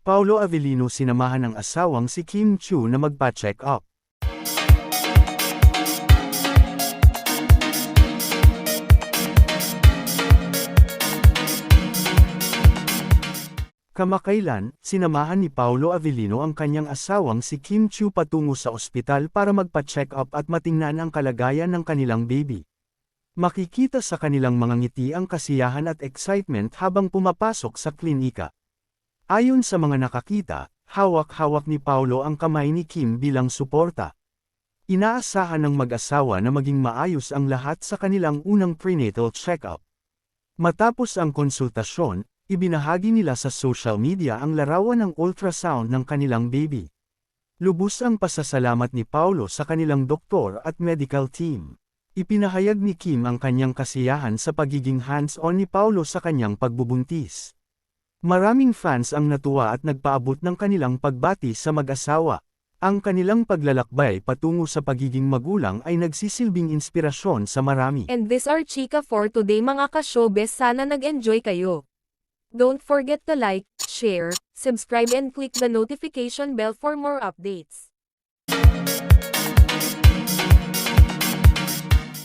Paulo Avellino sinamahan ng asawang si Kim Chu na magpa-check up. Kamakailan, sinamahan ni Paulo Avellino ang kanyang asawang si Kim Chu patungo sa ospital para magpa-check up at matingnan ang kalagayan ng kanilang baby. Makikita sa kanilang mga ngiti ang kasiyahan at excitement habang pumapasok sa klinika. Ayon sa mga nakakita, hawak-hawak ni Paulo ang kamay ni Kim bilang suporta. Inaasahan ng mag-asawa na maging maayos ang lahat sa kanilang unang prenatal check-up. Matapos ang konsultasyon, ibinahagi nila sa social media ang larawan ng ultrasound ng kanilang baby. Lubos ang pasasalamat ni Paulo sa kanilang doktor at medical team. Ipinahayag ni Kim ang kanyang kasiyahan sa pagiging hands-on ni Paulo sa kanyang pagbubuntis. Maraming fans ang natuwa at nagpaabot ng kanilang pagbati sa mag-asawa. Ang kanilang paglalakbay patungo sa pagiging magulang ay nagsisilbing inspirasyon sa marami. And this are chika for today mga ka-showbiz sana nag-enjoy kayo. Don't forget to like, share, subscribe and click the notification bell for more updates.